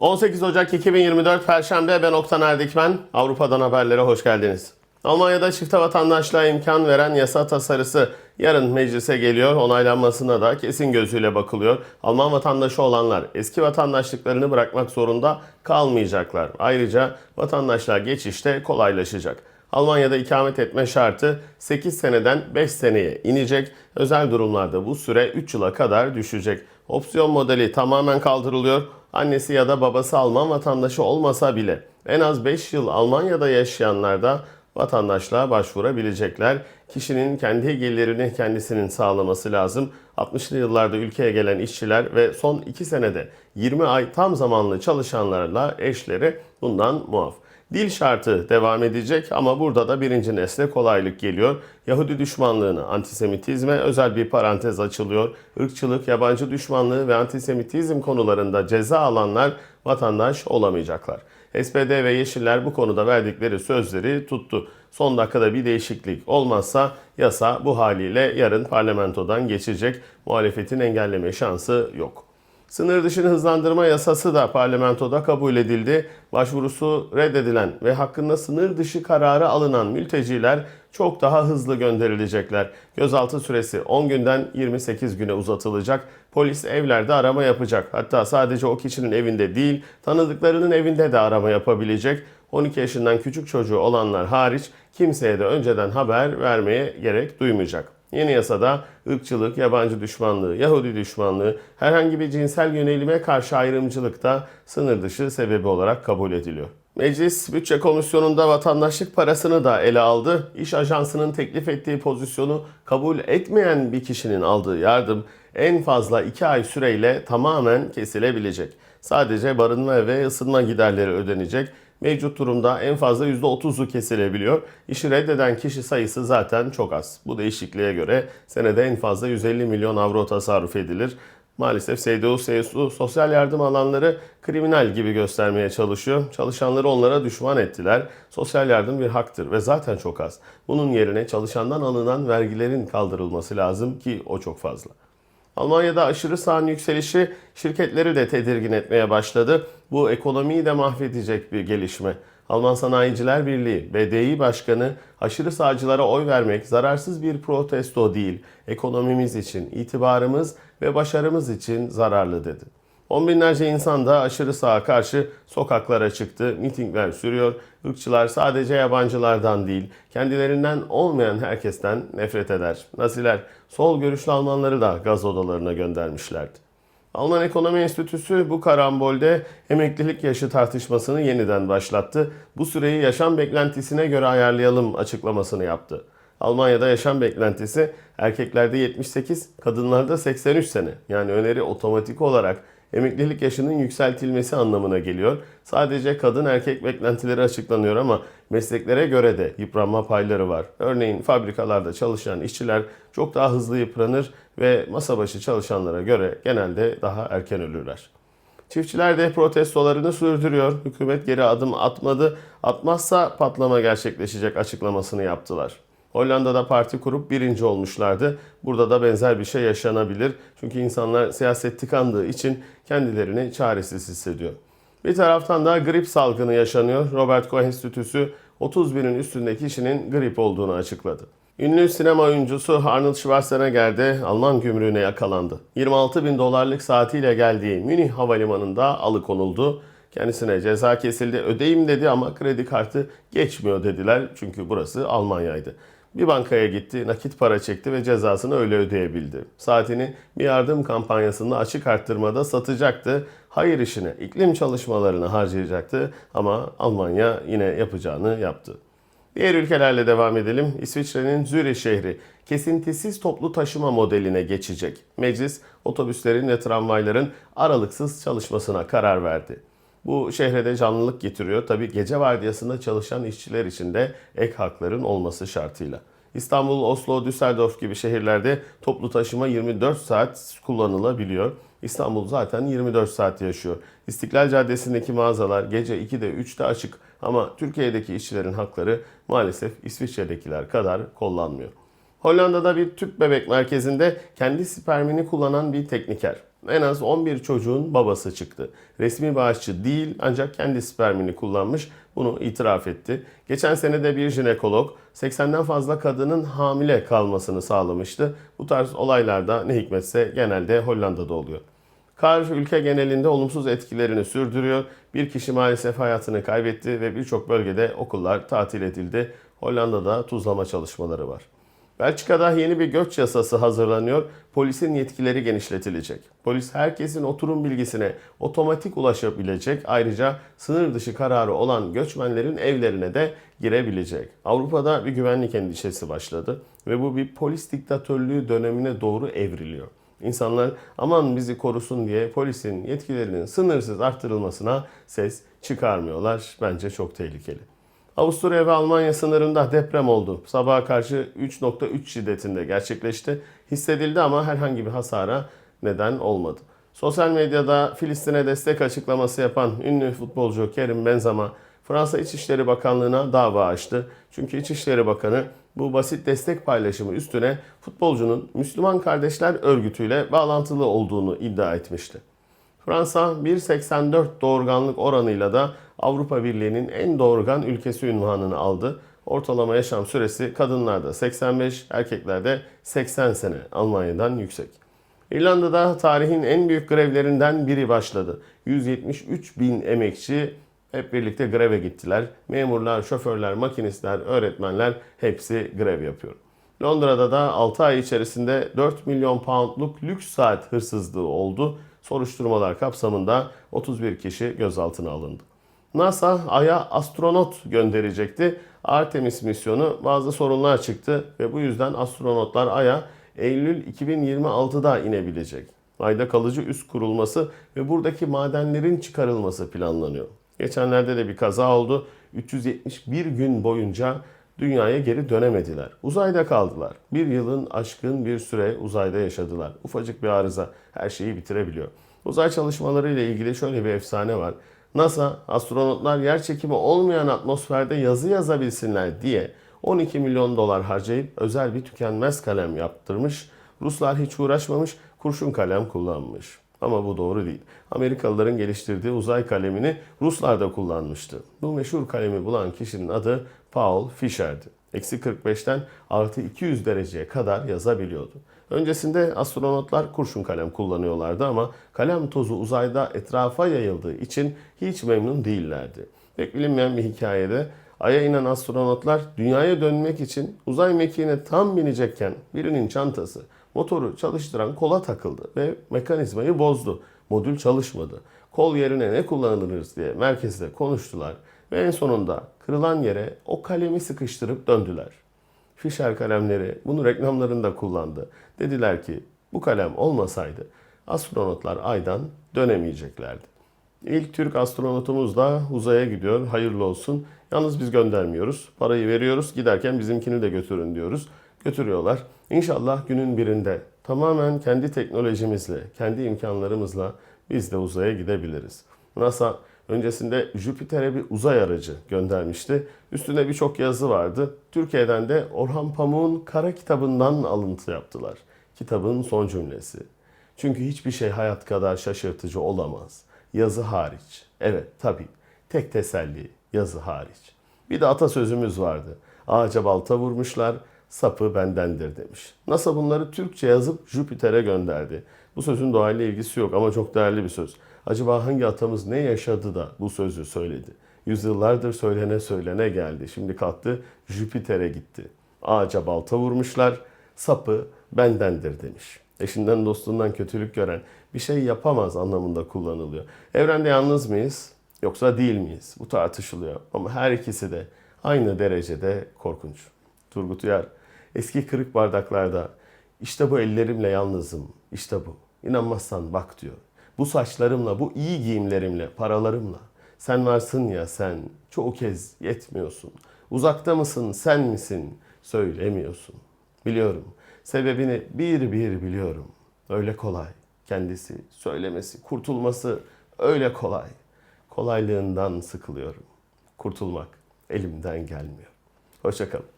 18 Ocak 2024 Perşembe ben Oktan Erdikmen. Avrupa'dan haberlere hoş geldiniz. Almanya'da çifte vatandaşlığa imkan veren yasa tasarısı yarın meclise geliyor. Onaylanmasına da kesin gözüyle bakılıyor. Alman vatandaşı olanlar eski vatandaşlıklarını bırakmak zorunda kalmayacaklar. Ayrıca vatandaşlığa geçiş de kolaylaşacak. Almanya'da ikamet etme şartı 8 seneden 5 seneye inecek. Özel durumlarda bu süre 3 yıla kadar düşecek. Opsiyon modeli tamamen kaldırılıyor. Annesi ya da babası Alman vatandaşı olmasa bile en az 5 yıl Almanya'da yaşayanlar da vatandaşlığa başvurabilecekler. Kişinin kendi gelirini kendisinin sağlaması lazım. 60'lı yıllarda ülkeye gelen işçiler ve son 2 senede 20 ay tam zamanlı çalışanlarla eşleri bundan muaf. Dil şartı devam edecek ama burada da birinci nesle kolaylık geliyor. Yahudi düşmanlığını, antisemitizme özel bir parantez açılıyor. Irkçılık, yabancı düşmanlığı ve antisemitizm konularında ceza alanlar vatandaş olamayacaklar. SPD ve Yeşiller bu konuda verdikleri sözleri tuttu. Son dakikada bir değişiklik olmazsa yasa bu haliyle yarın parlamentodan geçecek. Muhalefetin engelleme şansı yok. Sınır dışını hızlandırma yasası da parlamentoda kabul edildi. Başvurusu reddedilen ve hakkında sınır dışı kararı alınan mülteciler çok daha hızlı gönderilecekler. Gözaltı süresi 10 günden 28 güne uzatılacak. Polis evlerde arama yapacak. Hatta sadece o kişinin evinde değil, tanıdıklarının evinde de arama yapabilecek. 12 yaşından küçük çocuğu olanlar hariç kimseye de önceden haber vermeye gerek duymayacak. Yeni yasada ırkçılık, yabancı düşmanlığı, Yahudi düşmanlığı, herhangi bir cinsel yönelime karşı ayrımcılık da sınır dışı sebebi olarak kabul ediliyor. Meclis Bütçe Komisyonu'nda vatandaşlık parasını da ele aldı. İş ajansının teklif ettiği pozisyonu kabul etmeyen bir kişinin aldığı yardım en fazla 2 ay süreyle tamamen kesilebilecek. Sadece barınma ve ısınma giderleri ödenecek. Mevcut durumda en fazla %30'u kesilebiliyor. İşi reddeden kişi sayısı zaten çok az. Bu değişikliğe göre senede en fazla 150 milyon avro tasarruf edilir. Maalesef CDU, CSU sosyal yardım alanları kriminal gibi göstermeye çalışıyor. Çalışanları onlara düşman ettiler. Sosyal yardım bir haktır ve zaten çok az. Bunun yerine çalışandan alınan vergilerin kaldırılması lazım ki o çok fazla. Almanya'da aşırı sağın yükselişi şirketleri de tedirgin etmeye başladı. Bu ekonomiyi de mahvedecek bir gelişme. Alman Sanayiciler Birliği BDİ Başkanı aşırı sağcılara oy vermek zararsız bir protesto değil, ekonomimiz için, itibarımız ve başarımız için zararlı dedi. On binlerce insan da aşırı sağa karşı sokaklara çıktı, mitingler sürüyor. Irkçılar sadece yabancılardan değil, kendilerinden olmayan herkesten nefret eder. Naziler sol görüşlü Almanları da gaz odalarına göndermişlerdi. Alman Ekonomi Enstitüsü bu karambolde emeklilik yaşı tartışmasını yeniden başlattı. Bu süreyi yaşam beklentisine göre ayarlayalım açıklamasını yaptı. Almanya'da yaşam beklentisi erkeklerde 78, kadınlarda 83 sene. Yani öneri otomatik olarak emeklilik yaşının yükseltilmesi anlamına geliyor. Sadece kadın erkek beklentileri açıklanıyor ama mesleklere göre de yıpranma payları var. Örneğin fabrikalarda çalışan işçiler çok daha hızlı yıpranır ve masa başı çalışanlara göre genelde daha erken ölürler. Çiftçiler de protestolarını sürdürüyor. Hükümet geri adım atmadı. Atmazsa patlama gerçekleşecek açıklamasını yaptılar. Hollanda'da parti kurup birinci olmuşlardı. Burada da benzer bir şey yaşanabilir. Çünkü insanlar siyaset tıkandığı için kendilerini çaresiz hissediyor. Bir taraftan da grip salgını yaşanıyor. Robert Koch Enstitüsü 30 binin üstünde kişinin grip olduğunu açıkladı. Ünlü sinema oyuncusu Arnold Schwarzenegger de Alman gümrüğüne yakalandı. 26 bin dolarlık saatiyle geldiği Münih Havalimanı'nda alıkonuldu. Kendisine ceza kesildi, ödeyim dedi ama kredi kartı geçmiyor dediler çünkü burası Almanya'ydı. Bir bankaya gitti, nakit para çekti ve cezasını öyle ödeyebildi. Saatini bir yardım kampanyasında açık arttırmada satacaktı. Hayır işine, iklim çalışmalarına harcayacaktı ama Almanya yine yapacağını yaptı. Diğer ülkelerle devam edelim. İsviçre'nin Zürih şehri kesintisiz toplu taşıma modeline geçecek. Meclis otobüslerin ve tramvayların aralıksız çalışmasına karar verdi. Bu şehre de canlılık getiriyor. Tabi gece vardiyasında çalışan işçiler için de ek hakların olması şartıyla. İstanbul, Oslo, Düsseldorf gibi şehirlerde toplu taşıma 24 saat kullanılabiliyor. İstanbul zaten 24 saat yaşıyor. İstiklal Caddesi'ndeki mağazalar gece 2'de 3'te açık ama Türkiye'deki işçilerin hakları maalesef İsviçre'dekiler kadar kollanmıyor. Hollanda'da bir tüp bebek merkezinde kendi spermini kullanan bir tekniker. En az 11 çocuğun babası çıktı. Resmi bağışçı değil ancak kendi spermini kullanmış. Bunu itiraf etti. Geçen sene de bir jinekolog 80'den fazla kadının hamile kalmasını sağlamıştı. Bu tarz olaylarda ne hikmetse genelde Hollanda'da oluyor. Kar ülke genelinde olumsuz etkilerini sürdürüyor. Bir kişi maalesef hayatını kaybetti ve birçok bölgede okullar tatil edildi. Hollanda'da tuzlama çalışmaları var. Belçika'da yeni bir göç yasası hazırlanıyor. Polisin yetkileri genişletilecek. Polis herkesin oturum bilgisine otomatik ulaşabilecek. Ayrıca sınır dışı kararı olan göçmenlerin evlerine de girebilecek. Avrupa'da bir güvenlik endişesi başladı ve bu bir polis diktatörlüğü dönemine doğru evriliyor. İnsanlar aman bizi korusun diye polisin yetkilerinin sınırsız arttırılmasına ses çıkarmıyorlar. Bence çok tehlikeli. Avusturya ve Almanya sınırında deprem oldu. Sabaha karşı 3.3 şiddetinde gerçekleşti. Hissedildi ama herhangi bir hasara neden olmadı. Sosyal medyada Filistin'e destek açıklaması yapan ünlü futbolcu Kerim Benzema, Fransa İçişleri Bakanlığı'na dava açtı. Çünkü İçişleri Bakanı bu basit destek paylaşımı üstüne futbolcunun Müslüman Kardeşler Örgütü'yle bağlantılı olduğunu iddia etmişti. Fransa 1.84 doğurganlık oranıyla da Avrupa Birliği'nin en doğurgan ülkesi unvanını aldı. Ortalama yaşam süresi kadınlarda 85, erkeklerde 80 sene Almanya'dan yüksek. İrlanda'da tarihin en büyük grevlerinden biri başladı. 173 bin emekçi hep birlikte greve gittiler. Memurlar, şoförler, makinistler, öğretmenler hepsi grev yapıyor. Londra'da da 6 ay içerisinde 4 milyon poundluk lüks saat hırsızlığı oldu. Soruşturmalar kapsamında 31 kişi gözaltına alındı. NASA Ay'a astronot gönderecekti. Artemis misyonu bazı sorunlar çıktı ve bu yüzden astronotlar Ay'a Eylül 2026'da inebilecek. Ayda kalıcı üs kurulması ve buradaki madenlerin çıkarılması planlanıyor. Geçenlerde de bir kaza oldu. 371 gün boyunca dünyaya geri dönemediler. Uzayda kaldılar. Bir yılın aşkın bir süre uzayda yaşadılar. Ufacık bir arıza her şeyi bitirebiliyor. Uzay çalışmaları ile ilgili şöyle bir efsane var. NASA astronotlar yer çekimi olmayan atmosferde yazı yazabilsinler diye 12 milyon dolar harcayıp özel bir tükenmez kalem yaptırmış. Ruslar hiç uğraşmamış, kurşun kalem kullanmış. Ama bu doğru değil. Amerikalıların geliştirdiği uzay kalemini Ruslar da kullanmıştı. Bu meşhur kalemi bulan kişinin adı Paul Fisher'di. Eksi 45'ten artı 200 dereceye kadar yazabiliyordu. Öncesinde astronotlar kurşun kalem kullanıyorlardı ama kalem tozu uzayda etrafa yayıldığı için hiç memnun değillerdi. Pek bilinmeyen bir hikayede Ay'a inen astronotlar dünyaya dönmek için uzay mekiğine tam binecekken birinin çantası motoru çalıştıran kola takıldı ve mekanizmayı bozdu. Modül çalışmadı. Kol yerine ne kullanırız diye merkezde konuştular ve en sonunda kırılan yere o kalemi sıkıştırıp döndüler. Fisher kalemleri bunu reklamlarında kullandı. Dediler ki bu kalem olmasaydı astronotlar aydan dönemeyeceklerdi. İlk Türk astronotumuz da uzaya gidiyor. Hayırlı olsun. Yalnız biz göndermiyoruz. Parayı veriyoruz. Giderken bizimkini de götürün diyoruz. Götürüyorlar. İnşallah günün birinde tamamen kendi teknolojimizle, kendi imkanlarımızla biz de uzaya gidebiliriz. NASA öncesinde Jüpiter'e bir uzay aracı göndermişti. Üstünde birçok yazı vardı. Türkiye'den de Orhan Pamuk'un Kara kitabından alıntı yaptılar. Kitabın son cümlesi. Çünkü hiçbir şey hayat kadar şaşırtıcı olamaz. Yazı hariç. Evet tabii. Tek teselli yazı hariç. Bir de atasözümüz vardı. Ağaca balta vurmuşlar, sapı bendendir demiş. NASA bunları Türkçe yazıp Jüpiter'e gönderdi. Bu sözün doğayla ilgisi yok ama çok değerli bir söz. Acaba hangi atamız ne yaşadı da bu sözü söyledi? Yüzyıllardır söylene söylene geldi. Şimdi kalktı Jüpiter'e gitti. Ağaca balta vurmuşlar, sapı bendendir demiş. Eşinden dostundan kötülük gören bir şey yapamaz anlamında kullanılıyor. Evrende yalnız mıyız yoksa değil miyiz? Bu tartışılıyor ama her ikisi de aynı derecede korkunç. Turgut Uyar eski kırık bardaklarda işte bu ellerimle yalnızım, işte bu. İnanmazsan bak diyor. Bu saçlarımla, bu iyi giyimlerimle, paralarımla. Sen varsın ya sen, çoğu kez yetmiyorsun. Uzakta mısın, sen misin, söylemiyorsun. Biliyorum, sebebini bir bir biliyorum. Öyle kolay. Kendisi, söylemesi, kurtulması öyle kolay. Kolaylığından sıkılıyorum. Kurtulmak elimden gelmiyor. Hoşçakalın.